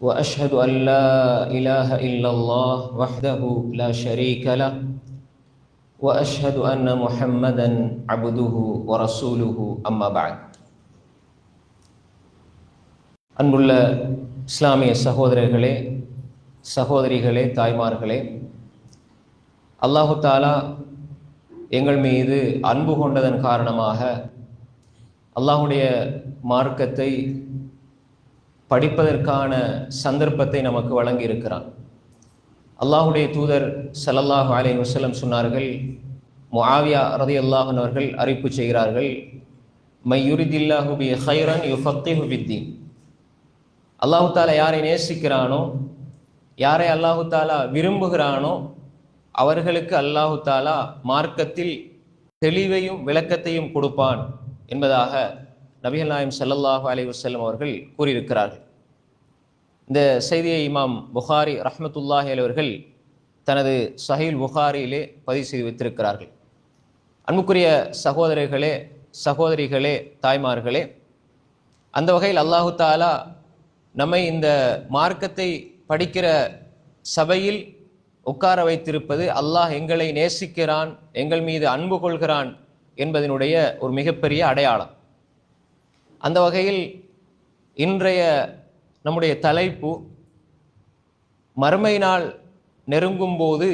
واشهد ان لا اله الا الله وحده لا شريك له واشهد ان محمدا عبده ورسوله اما بعد அன்புள்ள இஸ்லாமிய சகோதரர்களே சகோதரிகளே தாய்மார்களே அல்லாஹு தாலா எங்கள் மீது அன்பு கொண்டதன் காரணமாக அல்லாஹுடைய மார்க்கத்தை படிப்பதற்கான சந்தர்ப்பத்தை நமக்கு வழங்கியிருக்கிறான். அல்லாஹுடைய தூதர் சல்லல்லாஹு அலை வசலம் சொன்னார்கள் முஆவியா ரதி அல்லாஹன் அவர்கள் அறிவிப்பு செய்கிறார்கள் மையுரிதில்லாஹு பி ஹைரன் யுஃபத்திஹு பித்தீன். அல்லாஹு தாலா யாரை நேசிக்கிறானோ யாரை அல்லாஹு தாலா விரும்புகிறானோ அவர்களுக்கு அல்லாஹு தாலா மார்க்கத்தில் தெளிவையும் விளக்கத்தையும் கொடுப்பான் என்பதாக நபிகள் நாயம் சல்லல்லாஹு அலி வசல்லம் அவர்கள் கூறியிருக்கிறார்கள். இந்த செய்தியை இமாம் புகாரி ரஹமத்துல்லாஹி அவர்கள் தனது சஹீல் புகாரியிலே பதிவு செய்து வைத்திருக்கிறார்கள். அன்புக்குரிய சகோதரர்களே சகோதரிகளே தாய்மார்களே அந்த வகையில் அல்லாஹு தாலா நம்மை இந்த மார்க்கத்தை படிக்கிற சபையில் உட்கார வைத்திருப்பது அல்லாஹ் எங்களை நேசிக்கிறான் எங்கள் மீது அன்பு கொள்கிறான் என்பதனுடைய ஒரு மிகப்பெரிய அடையாளம். அந்த வகையில் இன்றைய நம்முடைய தலைப்பு மறுமை நாள் நெருங்கும் போது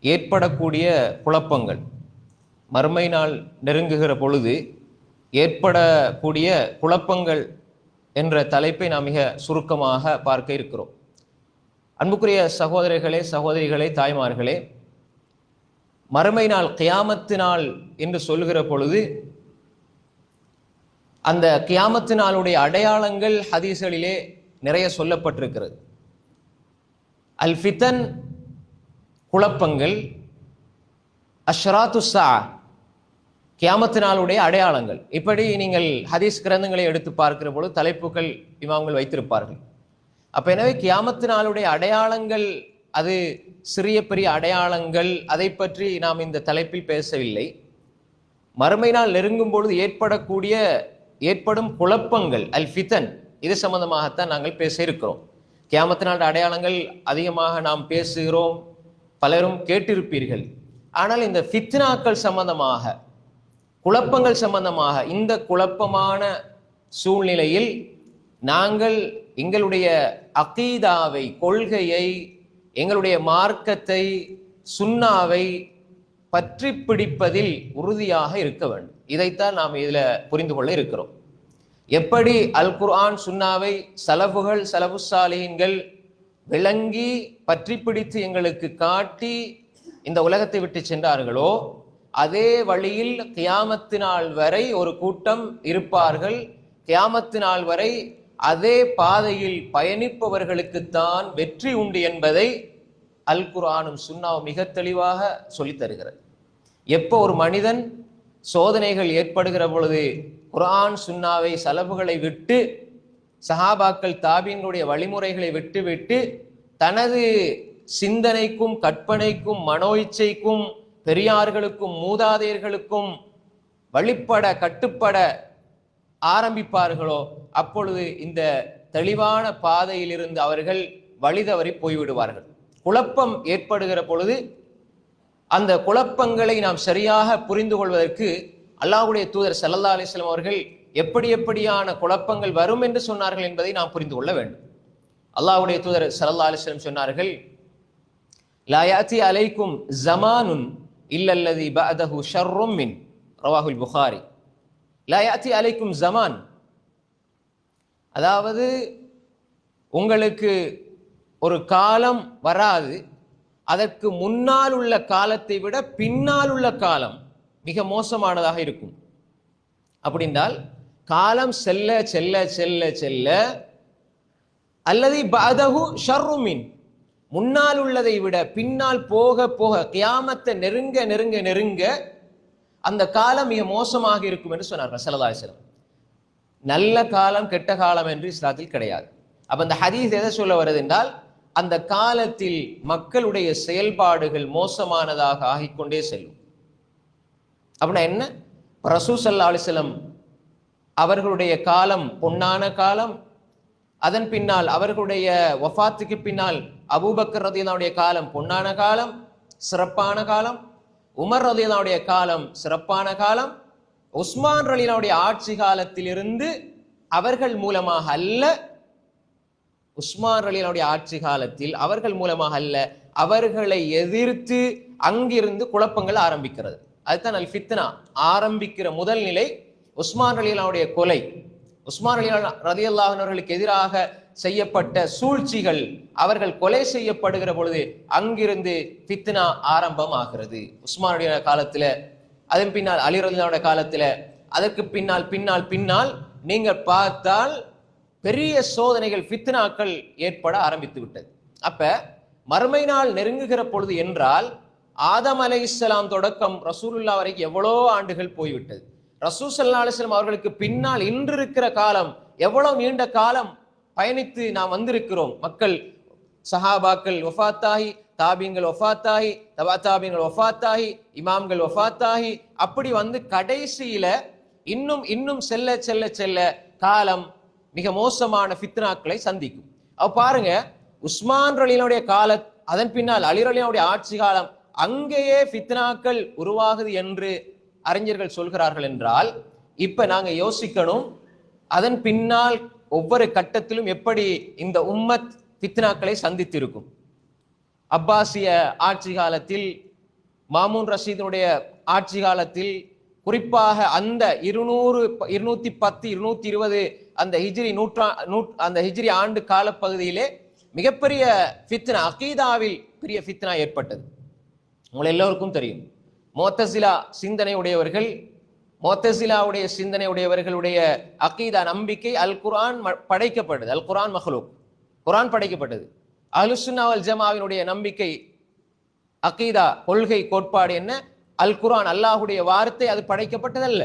ஏற்படக்கூடிய குழப்பங்கள். மறுமை நாள் நெருங்குகிற பொழுது ஏற்படக்கூடிய குழப்பங்கள் என்ற தலைப்பை நாம் மிக சுருக்கமாக பார்க்க இருக்கிறோம். அன்புக்குரிய சகோதரர்களே சகோதரிகளே தாய்மார்களே மறுமை நாள் கியாமத்து நாள் என்று சொல்லுகிற பொழுது அந்த கியாமத்து நாளுடைய அடையாளங்கள் ஹதீஸ்களிலே நிறைய சொல்லப்பட்டிருக்கிறது. அல் ஃபித்தன் குழப்பங்கள் அஷ்ராத்து சா கியாமத்து நாளுடைய அடையாளங்கள். இப்படி நீங்கள் ஹதீஸ் கிரந்தங்களை எடுத்து பார்க்கிற பொழுது தலைப்புகள் இவங்கள் வைத்திருப்பார்கள். அப்போ எனவே கியாமத்து நாளுடைய அடையாளங்கள் அது சிறிய பெரிய அடையாளங்கள் அதை பற்றி நாம் இந்த தலைப்பில் பேசவில்லை. மறுமை நாள் நெருங்கும் பொழுது ஏற்படக்கூடிய ஏற்படும் குழப்பங்கள் அல் ஃபித்தன் இது சம்பந்தமாகத்தான் நாங்கள் பேச இருக்கிறோம். கியாமத்து நாள் அடையாளங்கள் அதிகமாக நாம் பேசுகிறோம் பலரும் கேட்டிருப்பீர்கள். ஆனால் இந்த ஃபித்னாக்கள் சம்பந்தமாக குழப்பங்கள் சம்பந்தமாக இந்த குழப்பமான சூழ்நிலையில் நாங்கள் எங்களுடைய அகீதாவை கொள்கையை எங்களுடைய மார்க்கத்தை சுண்ணாவை பற்றி பிடிப்பதில் உறுதியாக இருக்க வேண்டும். இதைத்தான் நாம் இதில் புரிந்து கொள்ள இருக்கிறோம். எப்படி அல் குர்ஆன் சுன்னாவை சலபுகள் சலபுசாலின்கள் விளங்கி பற்றி பிடித்து எங்களுக்கு காட்டி இந்த உலகத்தை விட்டு சென்றார்களோ அதே வழியில் கியாமத்து நாள் வரை ஒரு கூட்டம் இருப்பார்கள். கியாமத்து நாள் வரை அதே பாதையில் பயணிப்பவர்களுக்குத்தான் வெற்றி உண்டு என்பதை அல் குரானும் சுன்னாவும் மிக தெளிவாக சொல்லித் தருகிறது. எப்போ ஒரு மனிதன் சோதனைகள் ஏற்படுகிற பொழுது குரான் சுன்னாவை செலவுகளை விட்டு சஹாபாக்கள் தாபீன்களுடைய வழிமுறைகளை விட்டுவிட்டு தனது சிந்தனைக்கும் கற்பனைக்கும் மனோ இச்சைக்கும் பெரியார்களுக்கும் மூதாதையர்களுக்கும் வழிபட கட்டுப்பட ஆரம்பிப்பார்களோ அப்பொழுது இந்த தெளிவான பாதையிலிருந்து அவர்கள் வழிதவறி போய்விடுவார்கள். குழப்பம் ஏற்படுகிற பொழுது அந்த குழப்பங்களை நாம் சரியாக புரிந்து கொள்வதற்கு அல்லாஹுடைய தூதர் சல்லல்லா அலிஸ்லாம் அவர்கள் எப்படி எப்படியான குழப்பங்கள் வரும் என்று சொன்னார்கள் என்பதை நாம் புரிந்து கொள்ள வேண்டும். அல்லாஹுடைய தூதர் சல்லா அலிஸ்லம் சொன்னார்கள் லாயாத்தி அலைக்கும் ஜமானுன் இல்லல்லதி பஅதஹு ஷர்ரும் மின். ரவாஹுல் புகாரி. லயாத்தி அலைக்கும் ஜமான். அதாவது உங்களுக்கு ஒரு காலம் வராது. அதற்கு முன்னால் உள்ள காலத்தை விட பின்னால் உள்ள காலம் மிக மோசமானதாக இருக்கும். அப்படின்றால் காலம் செல்ல செல்ல செல்ல செல்ல அல்லது பதகு ஷர்ருமின் முன்னால் உள்ளதை விட பின்னால் போக போக கியாமத்தை நெருங்க நெருங்க நெருங்க அந்த காலம் மிக மோசமாக இருக்கும் என்று சொன்னார்கள் ரசலதாசிரம் நல்ல காலம் கெட்ட காலம் என்று இஸ்லாத்தில் கிடையாது. அப்ப அந்த ஹதீஸ் எதை சொல்ல வருது என்றால் அந்த காலத்தில் மக்களுடைய செயல்பாடுகள் மோசமானதாக ஆகிக்கொண்டே செல்லும். அப்படின்னா என்ன? ரசூசல்லா அலிஸ்லம் அவர்களுடைய காலம் பொன்னான காலம். அதன் பின்னால் அவர்களுடைய வஃபாத்துக்கு பின்னால் அபூபக்கர் ரதியனுடைய காலம் பொன்னான காலம் சிறப்பான காலம். உமர் ரதியனுடைய காலம் சிறப்பான காலம். உஸ்மான் ரலியனுடைய ஆட்சி காலத்திலிருந்து அவர்கள் மூலமாக அல்ல உஸ்மான் அலியனுடைய ஆட்சி காலத்தில் அவர்கள் மூலமாக அல்ல அவர்களை எதிர்த்து அங்கிருந்து குழப்பங்கள் ஆரம்பிக்கிறது. அதுதான் அல் ஃபித்னா. ஆரம்பிக்கிற முதல் நிலை உஸ்மான் ரலியனுடைய கொலை. உஸ்மான் அலி ரதி அல்லாஹர்களுக்கு எதிராக செய்யப்பட்ட சூழ்ச்சிகள் அவர்கள் கொலை செய்யப்படுகிற பொழுது அங்கிருந்து ஃபித்னா ஆரம்பம் ஆகிறது உஸ்மானுடைய காலத்துல அதன் பின்னால் அலி ரலியனுடைய காலத்துல அதற்கு பின்னால் பின்னால் பின்னால் நீங்கள் பார்த்தால் பெரிய சோதனைகள் ஃபித்னாக்கள் ஏற்பட ஆரம்பித்து விட்டது அப்ப மறுமை நாள் நெருங்குகிற பொழுது என்றால் ஆதம் அலை இஸ்லாம் தொடக்கம் ரசூலுல்லா வரைக்கும் எவ்வளோ ஆண்டுகள் போய்விட்டது? ரசூ சல்லா அலிஸ்லாம் அவர்களுக்கு பின்னால் இன்று இருக்கிற காலம் எவ்வளவு நீண்ட காலம் பயணித்து நாம் வந்திருக்கிறோம்? மக்கள் சஹாபாக்கள் ஒஃபாத்தாகி தாபிங்கள் ஒஃபாத்தாகி தபா தாபிங்கள் ஒஃபாத்தாகி இமாம்கள் ஒஃபாத்தாகி அப்படி வந்து கடைசியில இன்னும் இன்னும் செல்ல செல்ல செல்ல காலம் மிக மோசமான ஃபித்னாக்களை சந்திக்கும். அவ பாருங்க உஸ்மான் ரலினுடைய கால அதன் பின்னால் அலிரலினுடைய ஆட்சி காலம் அங்கேயே ஃபித்னாக்கள் உருவாகுது என்று அறிஞர்கள் சொல்கிறார்கள் என்றால் இப்ப நாங்க யோசிக்கணும் அதன் பின்னால் ஒவ்வொரு கட்டத்திலும் எப்படி இந்த உம்மத் ஃபித்னாக்களை சந்தித்திருக்கும். அப்பாசிய ஆட்சி காலத்தில் மாமூன் ரஷீதனுடைய ஆட்சி காலத்தில் குறிப்பாக அந்த இருநூறு இருநூத்தி பத்து இருநூத்தி இருபது அந்த ஹிஜ்ரி நூற்றா நூ அந்த ஹிஜ்ரி ஆண்டு காலப்பகுதியிலே மிகப்பெரிய ஃபித்னா அகீதாவில் பெரிய ஃபித்னா ஏற்பட்டது. உங்களை எல்லோருக்கும் தெரியும். மோத்தசிலா சிந்தனை உடையவர்கள் மோத்தசிலாவுடைய சிந்தனை உடையவர்களுடைய அகீதா நம்பிக்கை அல் குரான் படைக்கப்பட்டது. அல் குரான் மஹலூக். குரான் படைக்கப்பட்டது. அலுசுன்னாவல் ஜமாவினுடைய நம்பிக்கை அகீதா கொள்கை கோட்பாடு என்ன? அல் குரான் அல்லாஹுடைய வார்த்தை அது படைக்கப்பட்டதல்ல.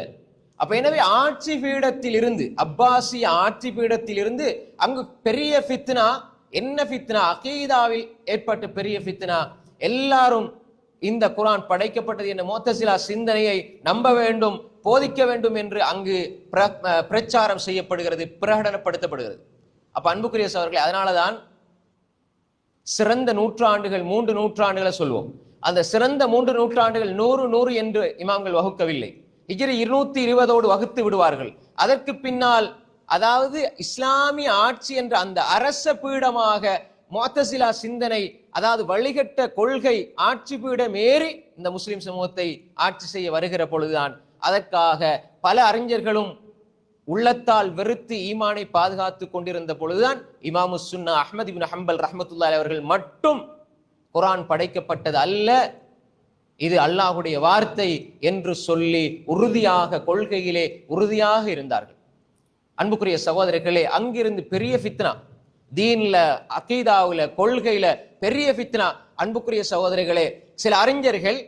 அப்ப எனவே ஆட்சி பீடத்தில் இருந்து அப்பாசிய ஆட்சி பீடத்தில் இருந்து அங்கு பெரிய ஃபித்னா என்ன ஃபித்னா? அகீதாவில் ஏற்பட்ட பெரிய ஃபித்னா. எல்லாரும் இந்த குரான் படைக்கப்பட்டது என்ற மோத்தசிலா சிந்தனையை நம்ப வேண்டும் போதிக்க வேண்டும் என்று அங்கு பிரச்சாரம் செய்யப்படுகிறது பிரகடனப்படுத்தப்படுகிறது. அப்ப அன்புக்குரிய சவர்களே அதனாலதான் சிறந்த நூற்றாண்டுகள் மூன்று நூற்றாண்டுகளை சொல்வோம். அந்த சிறந்த மூன்று நூற்றாண்டுகள் நூறு நூறு என்று இமாம்கள் வகுக்கவில்லை. ஹிஜ்ரி இருநூத்தி இருபதோடு வகுத்து விடுவார்கள். அதற்கு பின்னால் அதாவது இஸ்லாமிய ஆட்சி என்ற அந்த அரச பீடமாக மோத்தசிலா சிந்தனை அதாவது வழிகட்ட கொள்கை ஆட்சி பீடம் ஏறி இந்த முஸ்லிம் சமூகத்தை ஆட்சி செய்ய வருகிற பொழுதுதான் அதற்காக பல அறிஞர்களும் உள்ளத்தால் வெறுத்து ஈமானை பாதுகாத்து கொண்டிருந்த பொழுதுதான் இமாமு சுன்னா அஹமது பின் ஹம்பல் ரஹமத்துல்லா அவர்கள் மட்டும் குரான் படைக்கப்பட்டது அல்ல. இது அல்லாஹுடைய வார்த்தை என்று சொல்லி உறுதியாக கொள்கையிலே உறுதியாக இருந்தார்கள். அன்புக்குரிய சகோதரர்களே அங்கிருந்து பெரிய ஃபித்னா தீன்ல அகீதாவில் கொள்கையில பெரிய ஃபித்னா. அன்புக்குரிய சகோதரிகளே சில அறிஞர்கள்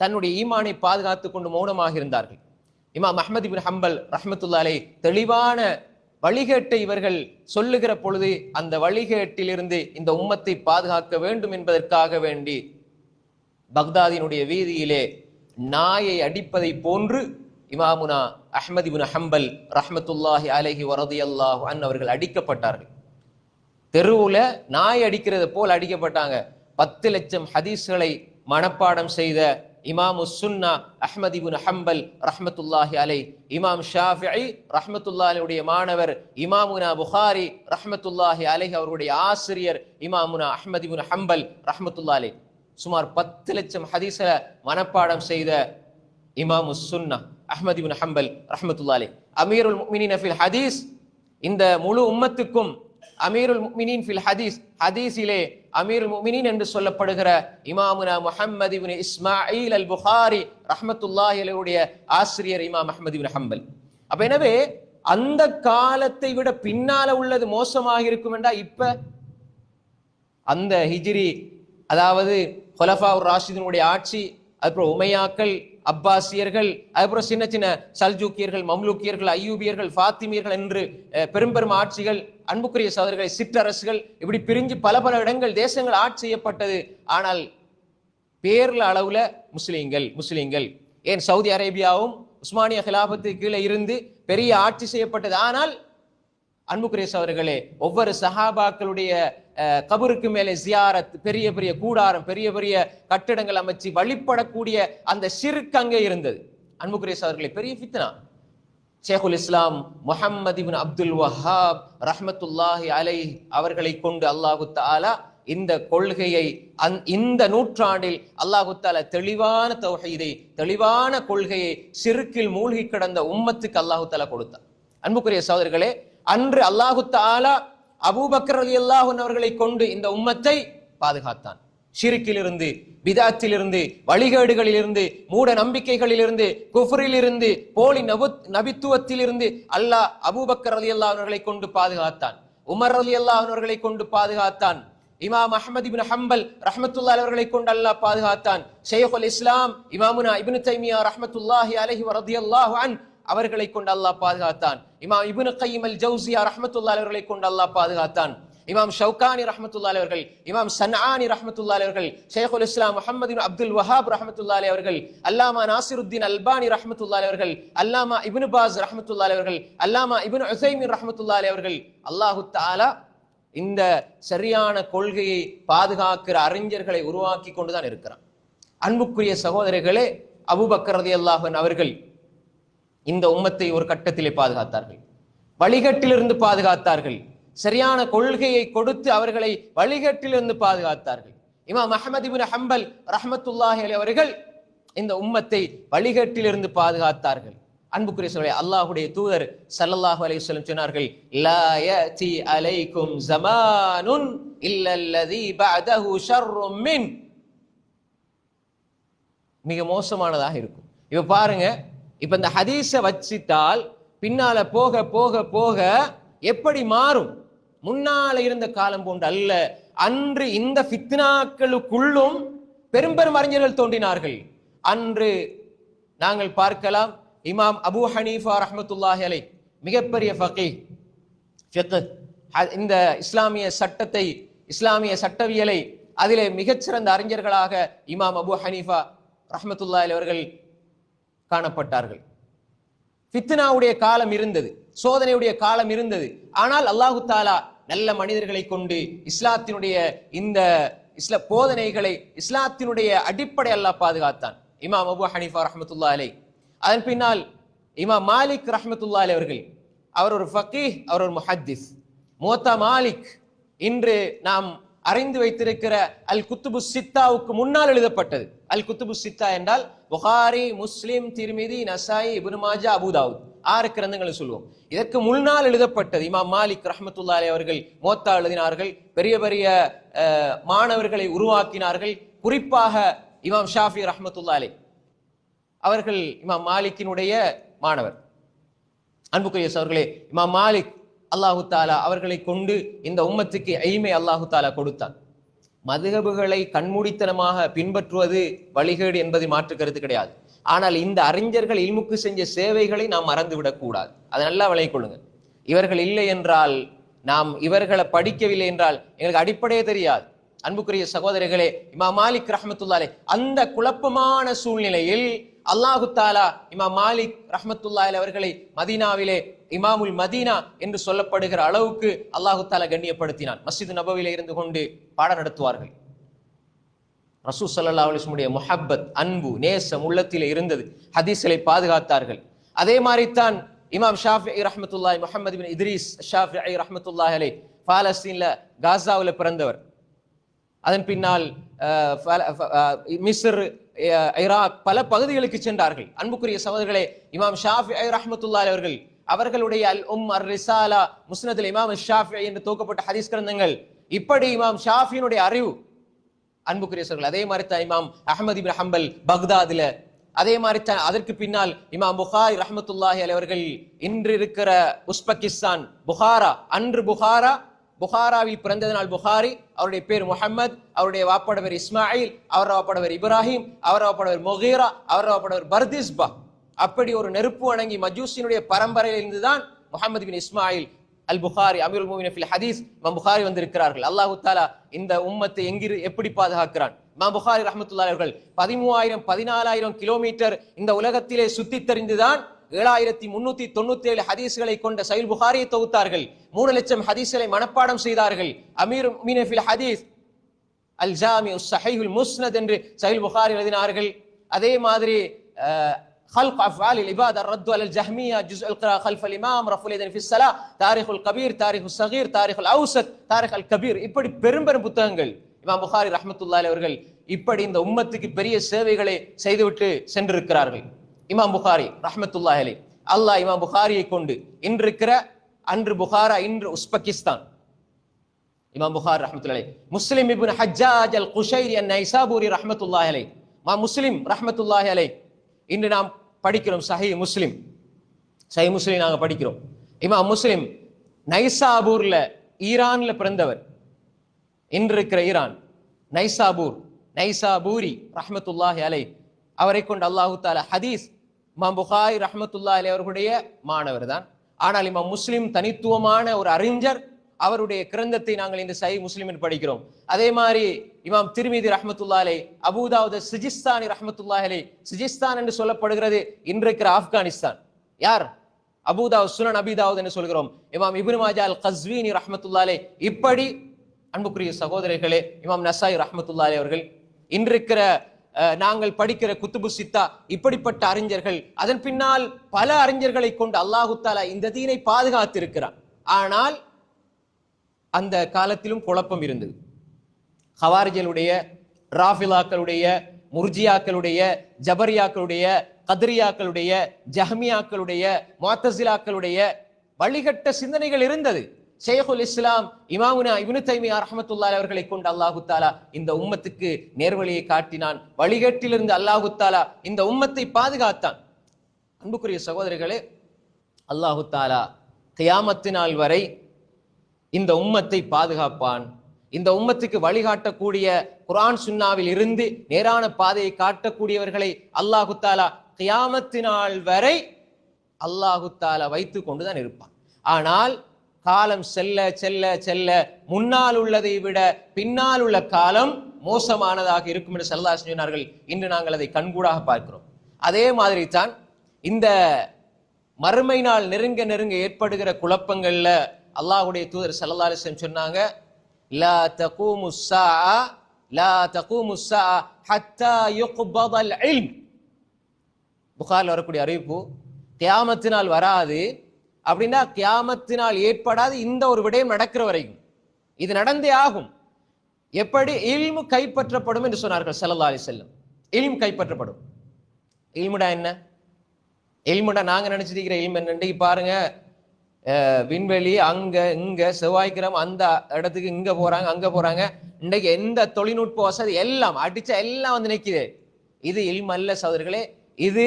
தன்னுடைய ஈமானை பாதுகாத்து கொண்டு மௌனமாக இருந்தார்கள். இமாம் அஹமது பின் ஹம்பல் ரஹமத்துல்லாலே தெளிவான வழிகேட்டை இவர்கள் சொல்லுகிற பொழுது அந்த வழிகேட்டிலிருந்து இந்த உம்மத்தை பாதுகாக்க வேண்டும் என்பதற்காக வேண்டி பக்தாதினுடைய வீதியிலே நாயை அடிப்பதை போன்று இமாமுனா அஹமது பின் ஹம்பல் ரஹமத்துல்லாஹி அலஹி வரதி அல்லாஹ் அன் அவர்கள் அடிக்கப்பட்டார்கள். தெருவில் நாய் அடிக்கிறது போல் அடிக்கப்பட்டாங்க. பத்து லட்சம் ஹதீஸ்களை மனப்பாடம் செய்த இமாம் சுன்னா அஹ்மதிபுன் ஹம்பல் ரஹமத்துல்லாஹி அலை இமாம் ஷாஃபி ரஹமத்துல்லாஹியுடைய மாணவர் இமாமுனா புகாரி ரஹமத்துல்லாஹி அலை அவருடைய ஆசிரியர் இமாமுனா அஹ்மதிபுன் ஹம்பல் ரஹமத்துல்லா அலை சுமார் பத்து லட்சம் ஹதீஸை மனப்பாடம் செய்த இமாம் சுன்னா அஹ்மத் இபுன் ஹம்பல் ரஹமத்துல்லா அலை அமீருல் மினி நஃபில் ஹதீஸ் இந்த முழு உம்மத்துக்கும் அமீருல் முக்மினின் ஃபில் ஹதீஸ் ஹதீஸிலே அமீருல் முக்மினின் என்று சொல்லப்படுகிற இமாமுனா முஹம்மது இப்னு இஸ்மாயில் அல் புகாரி ரஹமத்துல்லாஹிலுடைய ஆசிரியர் இமாம் அஹமது இப்னு ஹம்பல். அப்ப எனவே அந்த காலத்தை விட பின்னால உள்ளது மோசமாக இருக்கும் என்றா இப்ப அந்த ஹிஜ்ரி அதாவது ஹொலஃபா ராஷிதினுடைய ஆட்சி அதுக்கப்புறம் உமையாக்கள் அப்பாசியர்கள் அதுக்கப்புறம் சின்ன சின்ன சல்ஜூக்கியர்கள் மம்லூக்கியர்கள் ஐயூபியர்கள் ஃபாத்திமியர்கள் என்று பெரும் பெரும் ஆட்சிகள் அன்புக்குரிய சகோதரர்களை சிற்றரசுகள் இப்படி பிரிஞ்சு பல பல இடங்கள் தேசங்கள் ஆட்சி செய்யப்பட்டது. ஆனால் பேரில் அளவில் முஸ்லீம்கள் முஸ்லீம்கள். ஏன்? சவுதி அரேபியாவும் உஸ்மானிய கிலாபத்து கீழே இருந்து பெரிய ஆட்சி செய்யப்பட்டது. ஆனால் அன்புக்குரிய சகோதரர்களே ஒவ்வொரு சஹாபாக்களுடைய கபருக்கு மேலே ஜியாரத் பெரிய பெரிய கூடாரம் பெரிய பெரிய கட்டிடங்கள் அமைச்சு வழிபடக்கூடிய அந்த சிறுக்கு அங்கே இருந்தது. அன்புக்குரேஸ் சகோதரர்களே பெரிய ஃபித்னா. ஷேகுல் இஸ்லாம் முஹம்மது இப்னு அப்துல் வஹாப் ரஹமத்துல்லாஹி அலை அவர்களை கொண்டு அல்லாஹு தாலா இந்த கொள்கையை அந்- இந்த நூற்றாண்டில் அல்லாஹு தாலா தெளிவான தொகையை தெளிவான கொள்கையை சிறுக்கில் மூழ்கி கிடந்த உம்மத்துக்கு அல்லாஹு தாலா கொடுத்தார். அன்புக்குரிய சோதர்களே அன்று அல்லாஹு தாலா அபூபக்கர் அலி அல்லாஹன் அவர்களை கொண்டு இந்த உம்மத்தை பாதுகாத்தான். ஷிருக்கிலிருந்து பிதாத்திலிருந்து வழிகேடுகளிலிருந்து மூட நம்பிக்கைகளிலிருந்து குஃபரிலிருந்து போலி நபு நபித்துவத்திலிருந்து அல்லாஹ் அபூபக்கர் ரலியல்லாஹு அவர்களை கொண்டு பாதுகாத்தான். உமர் ரலியல்லாஹு அவர்களை கொண்டு பாதுகாத்தான். இமாம் அஹமது இபின் ஹம்பல் ரஹமத்துல்லா அவர்களை கொண்டு அல்லாஹ் பாதுகாத்தான். ஷைഖுல் இஸ்லாம் இமாமுனா இபின் தைமியா ரஹமத்துல்லாஹி அலஹி வரதி ரலியல்லாஹு அன் அவர்களை கொண்டு அல்லாஹ் பாதுகாத்தான். இமாம் இபுனு கையம் அல் ஜவுசியா ரஹமத்துல்லா அவர்களை கொண்டு அல்லாஹ் பாதுகாத்தான். இமாம் ஷவுகானி ரஹமத்துல்லா அவர்கள் இமாம் சன்ஆனி ரஹமத்துல்லா அவர்கள் ஷேகுல் இஸ்லாம் முஹம்மது அப்துல் வஹாப் ரஹமத்துல்லா அவர்கள் அல்லாமா நாசிருத்தீன் அல்பானி ரஹமத்துல்லா அவர்கள் அல்லாமா இபின் பாஸ் ரஹமத்துல்லா அவர்கள் அல்லாமா இபின் உசைமின் ரஹமத்துல்லா அவர்கள் அல்லாஹு தாலா இந்த சரியான கொள்கையை பாதுகாக்கிற அறிஞர்களை உருவாக்கி கொண்டுதான் இருக்கிறான். அன்புக்குரிய சகோதரர்களே அபூபக்கர் அல்லாஹன் அவர்கள் இந்த உம்மத்தை ஒரு கட்டத்திலே பாதுகாத்தார்கள். வழிகட்டிலிருந்து பாதுகாத்தார்கள். சரியான கொள்கையை கொடுத்து அவர்களை வழிகட்டிலிருந்து பாதுகாத்தார்கள். இமாம் அஹமது இப்னு ஹம்பல் ரஹமத்துல்லாஹி அலி அவர்கள் இந்த உம்மத்தை வழிகட்டிலிருந்து பாதுகாத்தார்கள். அன்புக்குரிய சொல்லை அல்லாஹுடைய தூதர் ஸல்லல்லாஹு அலைஹி வஸல்லம் சொன்னார்கள் லா யதி அலைக்கும் ஜமானுன் இல்லல்லதி பஅதஹு ஷர்ரும் மின். மிக மோசமானதாக இருக்கும். இப்ப பாருங்க இப்ப இந்த ஹதீஸை வச்சிட்டால் பின்னால போக போக போக எப்படி மாறும்? முன்னால இருந்த காலம் போன்று அல்ல. அன்று இந்த ஃபித்னாக்களுக்குள்ளும் பெரும் பெரும் அறிஞர்கள் தோன்றினார்கள். அன்று நாங்கள் பார்க்கலாம் இமாம் அபு ஹனீஃபா ரஹமத்துல்லாஹி அலை மிகப்பெரிய ஃபகி. இந்த இஸ்லாமிய சட்டத்தை இஸ்லாமிய சட்டவியலை அதிலே மிகச்சிறந்த அறிஞர்களாக இமாம் அபு ஹனீஃபா ரஹ்மத்துல்லாஹி அவர்கள் காணப்பட்டார்கள். ஃபித்னாவுடைய காலம் இருந்தது சோதனையுடைய காலம் இருந்தது. ஆனால் அல்லாஹு தாலா நல்ல மனிதர்களை கொண்டு இஸ்லாத்தினுடைய இந்த இஸ்ல போதனைகளை இஸ்லாத்தினுடைய அடிப்படை அல்லாஹ் பாதுகாத்தான். இமாம் அபு ஹனீஃபா ரஹமத்துல்லா அலை அதன் பின்னால் இமாம் மாலிக் ரஹமத்துல்லா அலை அவர்கள் அவர் ஒரு ஃபக்கீஹ் அவர் ஒரு முஹத்திஸ். மோத்தா மாலிக் இன்று நாம் அறிந்து வைத்திருக்கிற அல் குத்துபு சித்தாவுக்கு முன்னால் எழுதப்பட்டது. அல் குத்துபு சித்தா என்றால் புகாரி முஸ்லிம் திருமிதி நசாயி இபுனுமாஜா அபுதாவுத் ஆறு கிரந்தங்களை சொல்லுவோம் இதற்கு முன்னால் எழுதப்பட்டது இமாம் மாலிக் ரஹ்மத்துல்லாஹி அவர்கள் மோத்தா எழுதினார்கள் பெரிய பெரிய மாணவர்களை உருவாக்கினார்கள் குறிப்பாக இமாம் ஷாஃபி ரஹ்மத்துல்லாஹி அவர்கள் இமாம் மாலிக்கினுடைய மாணவர். அன்புக்குரிய அவர்களே இமாம் மாலிக் அல்லாஹு தாலா அவர்களை கொண்டு இந்த உம்மத்துக்கு ஐமை அல்லாஹு தாலா கொடுத்தான். மதுகபுகளை கண்மூடித்தனமாக பின்பற்றுவது வழிகேடு என்பதை மாற்று கருத்து கிடையாது. ஆனால் இந்த அறிஞர்கள் இல்முக்கு செஞ்ச சேவைகளை நாம் மறந்துவிடக்கூடாது அதை நல்லா விளங்கிக் இவர்கள் இல்லை என்றால் நாம் இவர்களை படிக்கவில்லை என்றால் எங்களுக்கு அடிப்படையே தெரியாது. அன்புக்குரிய சகோதரர்களே இமா மாலிக் ரஹமத்துல்லாலே அந்த குழப்பமான சூழ்நிலையில் அல்லாஹு தாலா இமாம் மாலிக் ரஹமத்துல்லாயில் அவர்களை மதீனாவிலே இமாமுல் மதீனா என்று சொல்லப்படுகிற அளவுக்கு அல்லாஹு தாலா கண்ணியப்படுத்தினான். மஸ்ஜித் நபவிலே இருந்து கொண்டு பாடம் நடத்துவார்கள். ரசூ சல்லா அலிஸ்முடைய முஹப்பத் அன்பு நேசம் உள்ளத்திலே இருந்தது. ஹதீஸ்களை பாதுகாத்தார்கள். அதே மாதிரி தான் இமாம் ஷாஃபி ரஹமத்துல்லாய் முஹம்மது பின் இத்ரீஸ் ஷாஃபி ரஹமத்துல்லாஹலை அலை பாலஸ்தீன்ல காசாவில் பிறந்தவர். அதன் பின்னால் மிஸ்ர் ஈராக் பல பகுதிகளுக்கு சென்றார்கள். அன்புக்குரிய சகோதரர்களே இமாம் ஷாஃபி ரஹமத்துல்லா அவர்கள் அவர்களுடைய அல் உம் அர் ரிசாலா முஸ்னதில் இமாம் ஷாஃபி என்று தூக்கப்பட்ட ஹதீஸ் கிரந்தங்கள். இப்படி இமாம் ஷாஃபியினுடைய அறிவு அன்புக்குரிய சகோதரர்கள் அதே மாதிரி தான் இமாம் அஹமது இபின் ஹம்பல் பக்தாதில் அதே மாதிரி தான் அதற்கு பின்னால் இமாம் புகாரி ரஹமத்துல்லாஹி அலைவர்கள் அவர்கள் இன்று இருக்கிற உஸ்பெகிஸ்தான் புகாரா அன்று புகாரா புகாராவில் பிறந்ததனால் புகாரி அவருடைய பேர் முஹம்மத் அவருடைய வாப்பட பேர் இஸ்மாயில் அவர் வாப்பட பேர் இப்ராஹிம் அவர் வாப்படவர் மொஹீரா அவர் வாப்படவர் பர்திஸ்பா. அப்படி ஒரு நெருப்பு வணங்கி மஜூசினுடைய பரம்பரையிலிருந்து தான் Muhammad bin Ismail al Bukhari Amir மோமின் ஃபில் ஹதீஸ் மம் புகாரி வந்திருக்கிறார்கள். அல்லாஹு தாலா இந்த உம்மத்தை எங்கிரு எப்படி பாதுகாக்கிறான்? மா புகாரி ரஹமத்துல்லா அவர்கள் பதிமூவாயிரம் பதினாலாயிரம் கிலோமீட்டர் இந்த உலகத்திலே சுத்தி தெரிந்துதான் ஏழாயிரத்தி முன்னூத்தி தொண்ணூத்தி ஏழு ஹதீஸ்களை கொண்ட சைல் புகாரியை தொகுத்தார்கள் மூணு லட்சம் ஹதீஸ்களை மனப்பாடம் செய்தார்கள் அமீர் மீனஃபில் ஹதீஸ் அல் ஜாமி சஹீஹுல் முஸ்னத் என்று சஹீல் புகாரி எழுதினார்கள் அதே மாதிரி அஹ், خلق افعال العباد الرد على الجهميه جزء القراءه خلف الامام رفع اليدين في الصلاه تاريخ الكبير تاريخ الصغير تاريخ الاوسط تاريخ الكبير இப்படி பெரும் பெரும் புத்தகங்கள் இமாம் புகாரி ரஹ்மத்துல்லாஹி அவர்கள் இப்படி இந்த உம்மத்துக்கு பெரிய சேவைகளை செய்துவிட்டு சென்றிருக்கிறார்கள் இமாம் புகாரி ரஹமத்துல்லா அலி அல்லாஹ் இமாம் புகாரியை கொண்டு இன்று இருக்கிற அன்று புகாரா இன்று உஸ்பெகிஸ்தான். இமாம் புகார் ரஹமத்துல்லாஹி முஸ்லிம் இப்னு ஹஜ்ஜாஜ் அல் குஷைரி அன் நைசாபூரி ரஹமத்துல்லாஹி அலை மா முஸ்லிம் ரஹமத்துல்லாஹி அலை இன்று நாம் படிக்கிறோம் சஹி முஸ்லிம். சஹி முஸ்லிம் நாங்கள் படிக்கிறோம். இமாம் முஸ்லிம் நைசாபூர்ல ஈரானில் பிறந்தவர். இன்று இருக்கிற ஈரான் நைசாபூர் நைசாபூரி ரஹமத்துல்லாஹி அலை அவரை கொண்டு அல்லாஹு தாலா ஹதீஸ் இமாம் புகாய் ரஹமத்துல்லா அலி அவர்களுடைய மாணவர் தான். ஆனால் இமாம் முஸ்லிம் தனித்துவமான ஒரு அறிஞர் அவருடைய கிரந்தத்தை நாங்கள் இந்த சை முஸ்லிமில் படிக்கிறோம். அதே மாதிரி இமாம் திருமிதி ரஹமத்துல்லாலே அலை அபூதாவுத சிஜிஸ்தானி ரஹ்மத்துல்லாஹி அலை சிஜிஸ்தான் என்று சொல்லப்படுகிறது இன்றைக்கிற ஆப்கானிஸ்தான். யார்? அபூதாவ் சுனன் அபிதாவுத் என்று சொல்கிறோம். இமாம் இப்னு மாஜா அல் கஸ்வீனி ரஹ்மத்துல்லாஹி அலை இப்படி அன்புக்குரிய சகோதரர்களே இமாம் நசாய் ரஹ்மத்துல்லாஹி அவர்கள் இன்றிருக்கிற நாங்கள் படிக்கிற குத்துபு சித்தா இப்படிப்பட்ட அறிஞர்கள். அதன் பின்னால் பல அறிஞர்களை கொண்டு அல்லாஹு தாலா இந்த தீனை பாதுகாத்திருக்கிறான். ஆனால் அந்த காலத்திலும் குழப்பம் இருந்தது. ஹவாரிஜலுடைய ராஃபிலாக்களுடைய முர்ஜியாக்களுடைய ஜபரியாக்களுடைய கதிரியாக்களுடைய ஜஹ்மியாக்களுடைய மாத்தசிலாக்களுடைய வழிகட்ட சிந்தனைகள் இருந்தது. ஷேகுல் இஸ்லாம் இமாமுனா இப்னு தைமியா ரஹ்மத்துல்லாஹி அவர்களை கொண்டு அல்லாஹு தாலா இந்த உம்மத்துக்கு நேர்வழியை காட்டினான். வழிகட்டிலிருந்து அல்லாஹு தாலா இந்த உம்மத்தை பாதுகாத்தான். அன்புக்குரிய சகோதரிகளே அல்லாஹு தாலா கியாமத்து நாள் வரை இந்த உம்மத்தை பாதுகாப்பான். இந்த உம்மத்துக்கு வழிகாட்டக்கூடிய குரான் சுன்னாவில் இருந்து நேரான பாதையை காட்டக்கூடியவர்களை அல்லாஹு தாலா கியாமத்து நாள் வரை அல்லாஹு தாலா வைத்து கொண்டுதான் இருப்பான். ஆனால் காலம் செல்ல செல்ல செல்ல முன்னால் உள்ளதை விட பின்னால் உள்ள காலம் மோசமானதாக இருக்கும் என்று சல்லா சொன்னார்கள். இன்று நாங்கள் அதை கண்கூடாக பார்க்கிறோம். அதே மாதிரி தான் இந்த மறுமை நாள் நெருங்க நெருங்க ஏற்படுகிற குழப்பங்கள்ல அல்லாஹ்வுடைய தூதர் ஸல்லல்லாஹு அலைஹி சொன்னாங்க லா தகூமு முஸ்ஸா லா தகூமு முஸ்ஸா ஹத்தா யுக்பதல் இல்ம். புகாரில் வரக்கூடிய அறிவிப்பு தியாமத்தினால் வராது அப்படின்னா கியாமத்தினால் ஏற்படாது இந்த ஒரு விடயம் நடக்கிற வரைக்கும். இது நடந்தே ஆகும். எப்படி? இல்மு கைப்பற்றப்படும் என்று சொன்னார்கள் செல்லல்லா அலி செல்லம் இல்ம் கைப்பற்றப்படும். இல்முடா என்ன? இல்முடா நாங்க நினைச்சிருக்கிற இல்ம் என்னன்னு பாருங்க. விண்வெளி அங்க இங்க செவ்வாய்க்கிழமை அந்த இடத்துக்கு இங்க போறாங்க அங்க போறாங்க. இன்றைக்கு எந்த தொழில்நுட்ப வசதி? எல்லாம் அடிச்ச எல்லாம் வந்து நிற்கிது இது இல்மல்ல அல்ல சகோதரர்களே இது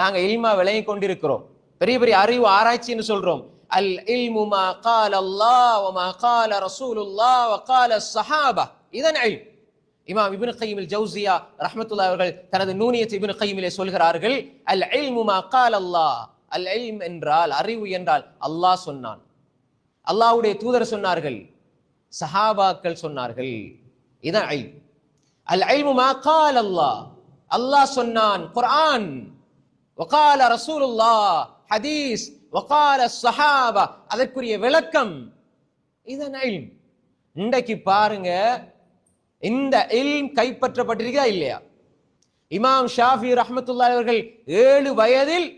நாங்க இல்மா விளங்கி கொண்டிருக்கிறோம். பெரிய பெரிய அறிவு ஆராய்ச்சின்னு சொல்றோம். அல் இல்மு மா கால அல்லாஹ் வ மா கால ரசூலுல்லாஹ் வ கால ஸஹாபா இதன் இல்ம் இமாம் இப்னு கையில் ஜவுசியா ரஹமத்துல்லா அவர்கள் தனது நூனியத்தை இப்னு கையிலே சொல்கிறார்கள் அல் இல்மு மா கால அல்லாஹ் அல் இல்ம் என்றால் அறிவு என்றால் அல்லாஹ் சொன்னான். அல்லாஹ்வுடைய தூதர் சொன்னார்கள் சஹாபாக்கள் சொன்னார்கள். இதான் இல்ம் அல் இல்மு மா கால அல்லாஹ் அல்லாஹ் சொன்னான் குர்ஆன். வகால ரசூலுல்லாஹ் ஹதீஸ் வகால சஹாபா அதற்குரிய விளக்கம் இதன் இல்ம் இன்றைக்கு பாருங்க இந்த இல்ம் கைப்பற்றப்பட்டிருக்கா இல்லையா? இமாம் ஷாஃபி ரஹமத்துல்லா அவர்கள் ஏழு வயதில்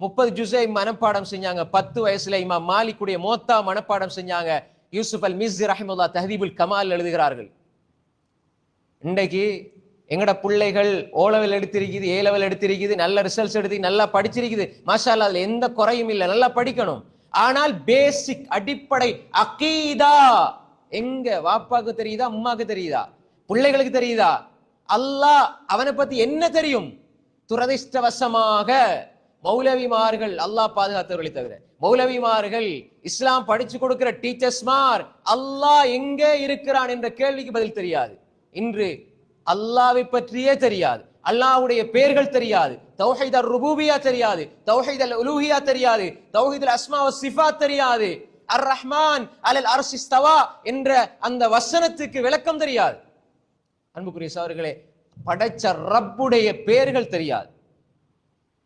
முப்பது ஜுசை மனப்பாடம் செஞ்சாங்க. பத்து வயசுல இமாம் மாலிக்குடைய மோத்தா மனப்பாடம் செஞ்சாங்க. யூசுப் அல் மிஸ் ரஹமுல்லா தஹதீபுல் கமால் எழுதுகிறார்கள். இன்றைக்கு எங்கட பிள்ளைகள் ஓ லெவல் எடுத்திருக்குது ஏ லெவல் எடுத்திருக்குது நல்ல ரிசல்ட்ஸ் எடுத்து நல்லா படிச்சிருக்குது. மாஷா அதில் எந்த குறையும் இல்லை. நல்லா படிக்கணும். ஆனால் பேசிக் அடிப்படை அகீதா. எங்க வாப்பாக்கு தெரியுதா அம்மாக்கு தெரியுதா? பிள்ளைகளுக்கு தெரியுதா? அல்லாஹ் அவனை பத்தி என்ன தெரியும்? துரதிர்ஷ்டவசமாக மௌலவிமார்கள் அல்லாஹ் பாதுகாத்தவர்களை தவிர. மௌலவிமார்கள் இஸ்லாம் படிச்சு கொடுக்கிற டீச்சர்ஸ்மார் அல்லாஹ் எங்கே இருக்கிறான் என்ற கேள்விக்கு பதில் தெரியாது. இன்று அல்லாவை பற்றியே தெரியாது. அல்லாவுடைய பெயர்கள் தெரியாது. தௌஹீத் அர் ருபூபியா தெரியாது. தௌஹீத் அல் உலூஹியா தெரியாது. தௌஹீத் அல் அஸ்மா சிஃபா தெரியாது. அர் ரஹ்மான் அலல் அர்சிஸ்தவா என்ற அந்த வசனத்துக்கு விளக்கம் தெரியாது. அன்புக்குரிய சவர்களே படைச்ச ரப்புடைய பெயர்கள் தெரியாது.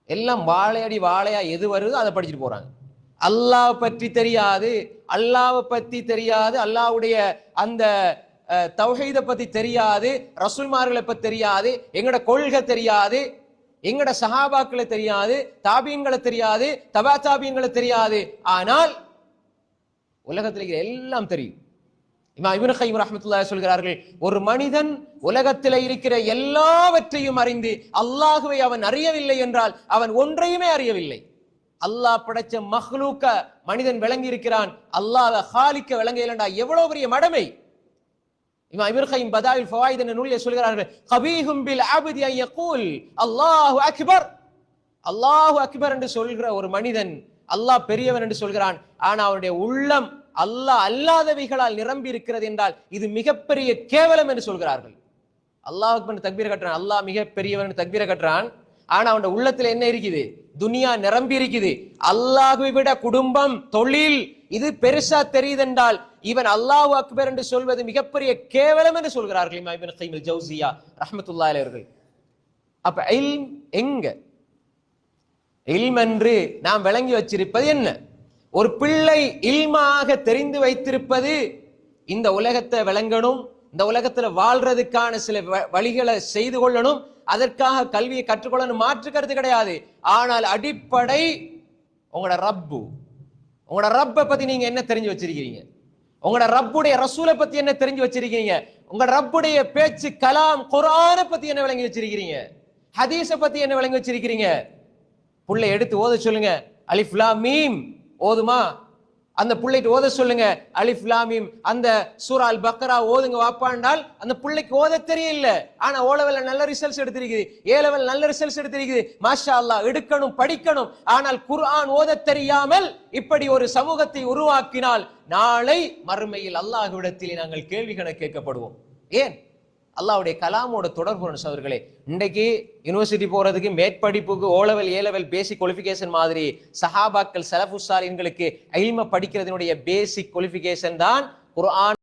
எல்லாம் வாழையடி வாழையா எது வருதோ அதை படிச்சுட்டு போறாங்க. அல்லாஹ் பற்றி தெரியாது. அல்லாவை பற்றி தெரியாது. அல்லாஹ்வுடைய அந்த தௌஹீதை பத்தி தெரியாது ரசூல்மார்களை பத்தி தெரியாது எங்களோட கொள்கை தெரியாது எங்கட சஹாபாக்களை தெரியாது தாபீன்களை தெரியாது தபா தாபீன்களை தெரியாது. ஆனால் உலகத்தில் இருக்கிற எல்லாம் தெரியும். இமா இவன் ஹைம் ரஹமத்துல்லா சொல்கிறார்கள் ஒரு மனிதன் உலகத்தில் இருக்கிற எல்லாவற்றையும் அறிந்து அல்லாஹுவை அவன் அறியவில்லை என்றால் அவன் ஒன்றையுமே அறியவில்லை. அல்லாஹ் படைச்ச மஹ்லூக்க மனிதன் விளங்கி இருக்கிறான் அல்லாஹ் ஹாலிக்க விளங்க இல்லைண்டா எவ்வளவு பெரிய மடமை. இமாம் இப்னு கைம் பதாயில் ஃபவாயித் என்ற நூலில் சொல்கிறார்கள் கபீஹும் பில் அபதி ஐயகூல் அல்லாஹு அக்பர். அல்லாஹு அக்பர் என்று சொல்கிற ஒரு மனிதன் அல்லாஹ் பெரியவன் என்று சொல்கிறான். ஆனால் அவனுடைய உள்ளம் அல்லாஹ் அல்லாதவைகளால் நிரம்பி இருக்கிறது என்றால் இது மிகப்பெரிய கேவலம் என்று சொல்கிறார்கள். அல்லாஹ் அக்பர் தக்பீர கட்டுறான். அல்லாஹ் மிக பெரியவன் தக்பீர கட்டுறான். ஆனா அவனோட உள்ளத்துல என்ன இருக்குது? துனியா நிரம்பி இருக்குது. அல்லாஹுவை விட குடும்பம் தொழில் இது பெருசா தெரியுதென்றால் இவன் அல்லாஹ் அக்பர் என்று சொல்வது மிகப்பெரிய கேவலம் என்று சொல்கிறார்கள் இமாம் இபின் கைமில் ஜவுசியா ரஹமத்துல்லா அவர்கள். அப்ப இல் எங்க? இல்ம் என்று நாம் விளங்கி வச்சிருப்பது என்ன? ஒரு பிள்ளை இல்மாக தெரிந்து வைத்திருப்பது இந்த உலகத்தை விளங்கணும் இந்த உலகத்துல வாழ்றதுக்கான சில வ- வழிகளை செய்து கொள்ளணும் அதற்காக கல்வியை கற்றுக்கொள்ளணும் மாற்று கருத்து கிடையாது. ஆனால் அடிப்படை உங்களோட ரப்பு உங்களோட ரப்பை பத்தி நீங்க என்ன தெரிஞ்சு வச்சிருக்கீங்க உங்களோட ரப்புடைய ரசூலை பத்தி என்ன தெரிஞ்சு வச்சிருக்கீங்க? உங்க ரப்புடைய பேச்சு கலாம் குரானை பத்தி என்ன விளங்கி வச்சிருக்கீங்க ஹதீஸை பத்தி என்ன விளங்கி வச்சிருக்கீங்க புள்ளை எடுத்து ஓத சொல்லுங்க. அலிஃப்லா மீம். ஓதுமா? அந்த பிள்ளைக்கு ஓத சொல்லுங்க. அலிஃப் லாமிம் அந்த சூரா அல் பக்ரா ஓதுங்க வாப்பாண்டால் அந்த பிள்ளைக்கு ஓத தெரியல. ஆனா ஓ லெவல்ல நல்ல ரிசல்ட்ஸ் எடுத்திருக்குது. ஏ லெவல் நல்ல ரிசல்ட்ஸ் எடுத்திருக்குது. மாஷா அல்லாஹ் எடுக்கணும் படிக்கணும். ஆனால் குர்ஆன் ஓத தெரியாமல் இப்படி ஒரு சமூகத்தை உருவாக்கினால் நாளை மறுமையில் அல்லாஹ்விடத்தில் நாங்கள் கேள்வி கணக்கு கேட்கப்படுவோம். ஏன்? அல்லாவுடைய கலாமோட தொடர்பு அவர்களே இன்றைக்கு யூனிவர்சிட்டி போறதுக்கு மேற்படிப்புக்கு ஓலவெல் ஏலவெல் பேசிக் குவாலிஃபிகேஷன் மாதிரி சஹாபாக்கள் சலஃபுசாலின்களுக்கு ஐல்ம படிக்கிறதுனுடைய பேசிக் குவாலிஃபிகேஷன் தான் குர்ஆன்